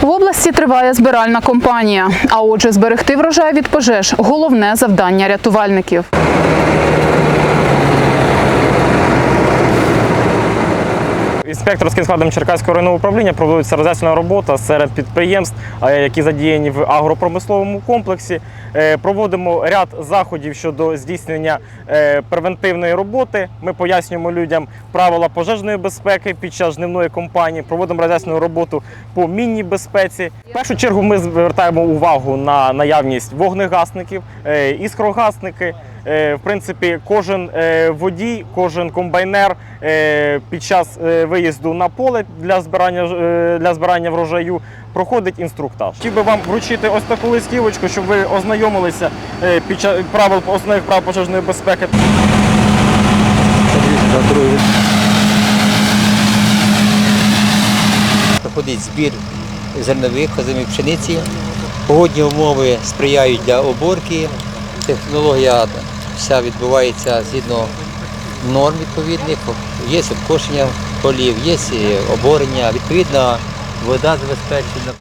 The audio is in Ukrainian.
В області триває збиральна кампанія. А отже, зберегти врожай від пожеж головне завдання рятувальників. Інспекторським складом Черкаського районного управління проводиться роз'яснена робота серед підприємств, е, які задіяні в агропромисловому комплексі. Е, Проводимо ряд заходів щодо здійснення е, превентивної роботи. Ми пояснюємо людям правила пожежної безпеки під час жнивної кампанії. Проводимо роз'яснену роботу по мінній безпеці. В першу чергу ми звертаємо увагу на наявність вогнегасників, іскрогасники. Е, В принципі, кожен е, водій, кожен комбайнер е, під час виїзду на поле для збирання для збирання врожаю проходить інструктаж. Хотів би вам вручити ось таку листівочку, щоб ви ознайомилися під час правил основних прав пожежної безпеки. проходить збір зернових, озимої пшениці. Погодні умови сприяють для оборки. Технологія все відбувається згідно норм відповідних, є обкошення полів, є оборення, Відповідна вода забезпечена.